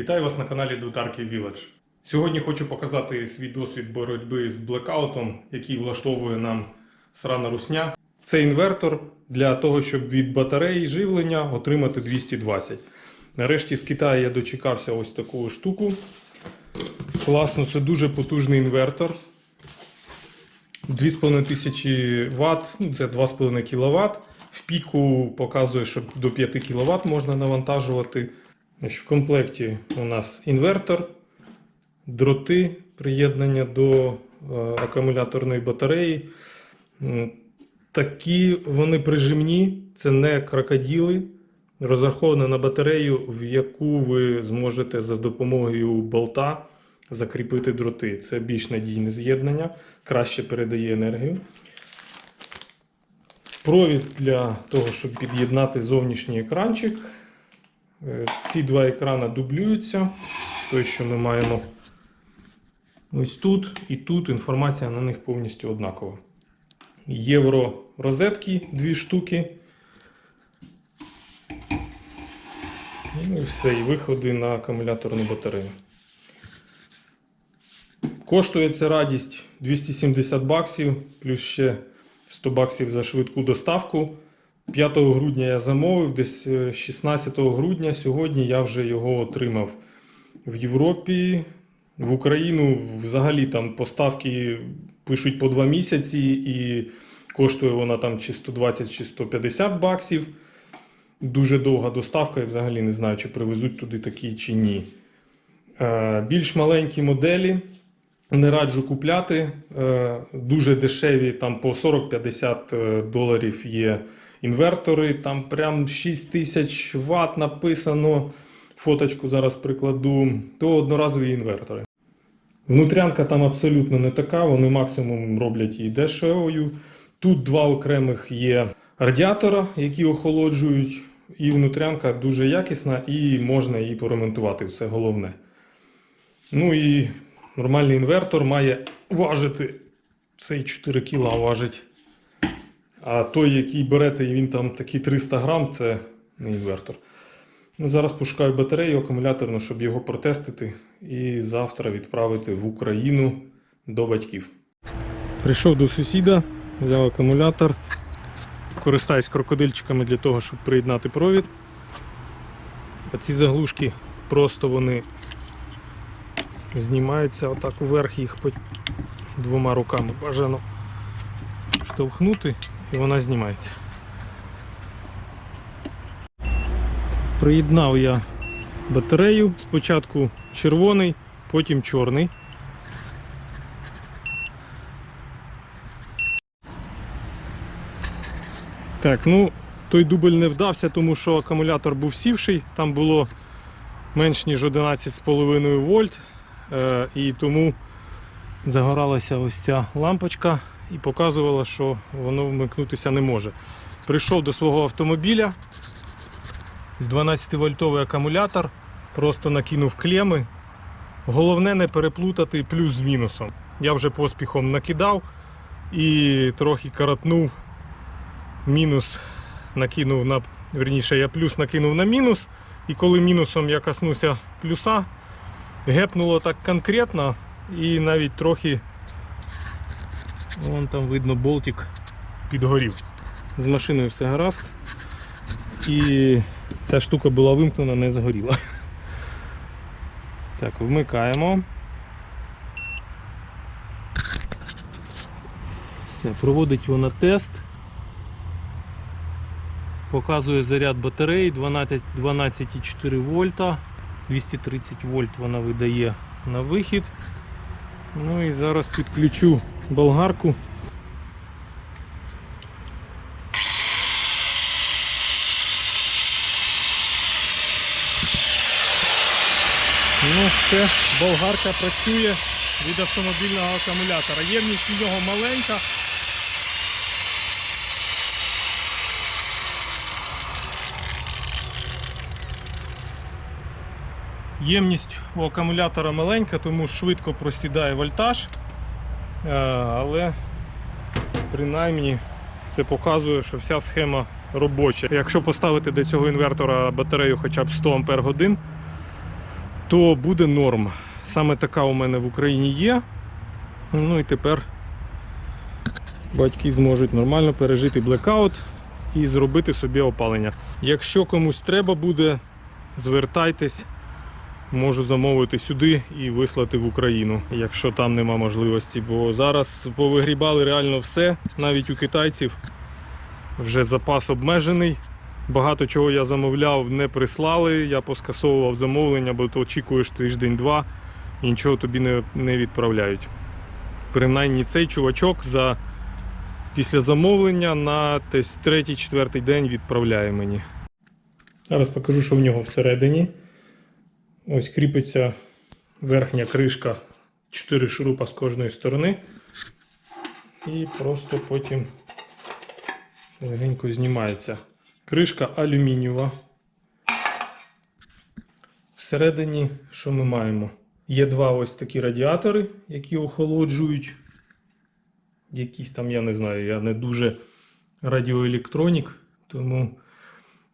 Вітаю вас на каналі Дударки Village. Сьогодні хочу показати свій досвід боротьби з блекаутом, який влаштовує нам срана русня. Це інвертор для того, щоб від батареї живлення отримати 220. Нарешті з Китаю я дочекався ось таку штуку. Класно, це дуже потужний інвертор. 2500 Вт, ну це 2,5 кВт. В піку показує, що до 5 кВт можна навантажувати. В комплекті у нас інвертор, дроти приєднання до е, акумуляторної батареї. Такі вони прижимні, це не крокоділи. Розраховано на батарею, в яку ви зможете за допомогою болта закріпити дроти. Це більш надійне з'єднання, краще передає енергію. Провід для того, щоб під'єднати зовнішній екранчик. Е, Ці два екрани дублюються. Той, що ми маємо ось тут і тут. Інформація на них повністю однакова. Євро розетки дві штуки. Ну і все, і виходи на акумуляторну батарею. Коштує ця радість 270 баксів, плюс ще 100 баксів за швидку доставку. 5 грудня я замовив, десь е, 16 грудня сьогодні я вже його отримав в Європі. В Україну взагалі там поставки пишуть по 2 місяці і коштує вона там чи 120 чи 150 баксів. Дуже довга доставка, і взагалі не знаю, чи привезуть туди такі чи ні. Е, Більш маленькі моделі не раджу купляти. Е, Дуже дешеві, там по 40-50 доларів є інвертори. Там прям 6000 Вт написано. Фоточку зараз прикладу. То одноразові інвертори. Внутрянка там абсолютно не така, вони максимум роблять її дешевою. Тут два окремих є радіатора, які охолоджують, і внутрянка дуже якісна і можна її поремонтувати. Це головне. Ну і нормальний інвертор має важити цей 4 кг важить. А той, який берете, і він там такий 300 грам, це не інвертор. Ну, зараз пошукаю батарею акумуляторну, щоб його протестити і завтра відправити в Україну до батьків. Прийшов до сусіда, взяв акумулятор, користаюсь крокодильчиками для того, щоб приєднати провід. А ці заглушки просто вони знімаються отак вверх їх двома руками бажано штовхнути і вона знімається. Приєднав я батарею. Спочатку червоний, потім чорний. Так, ну той дубль не вдався, тому що акумулятор був сівший, там було менш ніж 11,5 вольт. Е, і тому загоралася ось ця лампочка і показувала, що воно вмикнутися не може. Прийшов до свого автомобіля, з 12-вольтовий акумулятор, просто накинув клеми. Головне не переплутати плюс з мінусом. Я вже поспіхом накидав і трохи коротнув. Мінус накинув на верніше, я плюс накинув на мінус. І коли мінусом я коснувся плюса, гепнуло так конкретно і навіть трохи вон там видно болтик підгорів. З машиною все гаразд. І ця штука була вимкнена, не згоріла. Так, вмикаємо. Все, проводить вона тест. Показує заряд батареї 12 12,4 вольта. 230 вольт вона видає на вихід. Ну і зараз підключу болгарку. Ну, все, болгарка працює від автомобільного акумулятора. Ємність у нього маленька. Ємність у акумулятора маленька, тому швидко просідає вольтаж. Е, Але принаймні це показує, що вся схема робоча. Якщо поставити до цього інвертора батарею хоча б 100 Ах, то буде норм. Саме така у мене в Україні є. Ну і тепер батьки зможуть нормально пережити блекаут і зробити собі опалення. Якщо комусь треба буде, звертайтесь, можу замовити сюди і вислати в Україну, якщо там нема можливості. Бо зараз повигрібали реально все, навіть у китайців вже запас обмежений. Багато чого я замовляв, не прислали. Я поскасовував замовлення, бо то очікуєш тиждень-два і нічого тобі не, не відправляють. Принаймні цей чувачок за після замовлення на третій-четвертий день відправляє мені. Зараз покажу, що в нього всередині. Ось кріпиться верхня кришка, 4 шурупа з кожної сторони. І просто потім легенько знімається. Кришка алюмінієва. Всередині, що ми маємо? Є два ось такі радіатори, які охолоджують. Якісь там, я не знаю, я не дуже радіоелектронік, тому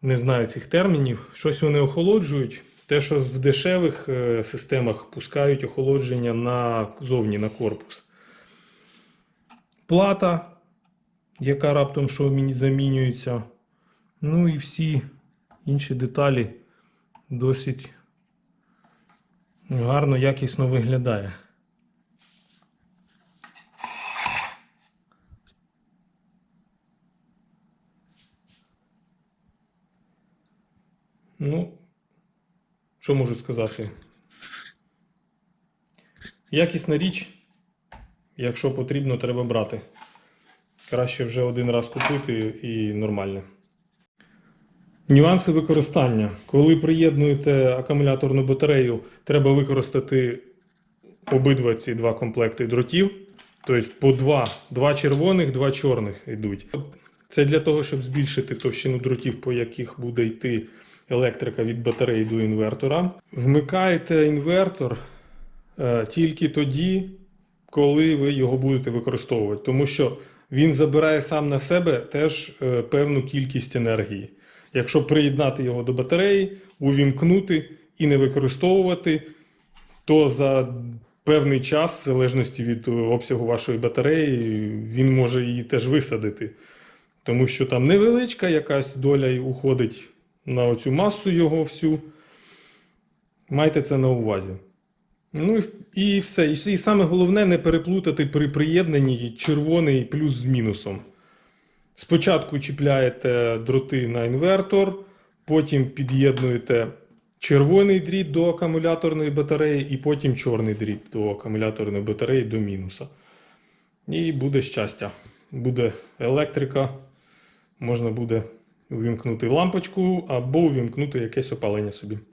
не знаю цих термінів. Щось вони охолоджують. Те, що в дешевих е, системах пускають охолодження назовні на корпус. Плата, яка раптом що замінюється. Ну і всі інші деталі досить гарно, якісно виглядає. Ну, що можу сказати? Якісна річ, якщо потрібно, треба брати. Краще вже один раз купити і нормально. Нюанси використання. Коли приєднуєте акумуляторну батарею, треба використати обидва ці два комплекти дротів. Тобто по два, два червоних, два чорних йдуть. Це для того, щоб збільшити товщину дротів, по яких буде йти електрика від батареї до інвертора. Вмикаєте інвертор е, тільки тоді, коли ви його будете використовувати, тому що він забирає сам на себе теж е, певну кількість енергії. Якщо приєднати його до батареї, увімкнути і не використовувати, то за певний час, в залежності від е, обсягу вашої батареї, він може її теж висадити. Тому що там невеличка якась доля уходить на оцю масу його всю. Майте це на увазі. Ну і, все. І саме головне не переплутати при приєднанні червоний плюс з мінусом. Спочатку чіпляєте дроти на інвертор, потім під'єднуєте червоний дріт до акумуляторної батареї, і потім чорний дріт до акумуляторної батареї до мінуса. І буде щастя. Буде електрика, можна буде увімкнути лампочку або увімкнути якесь опалення собі.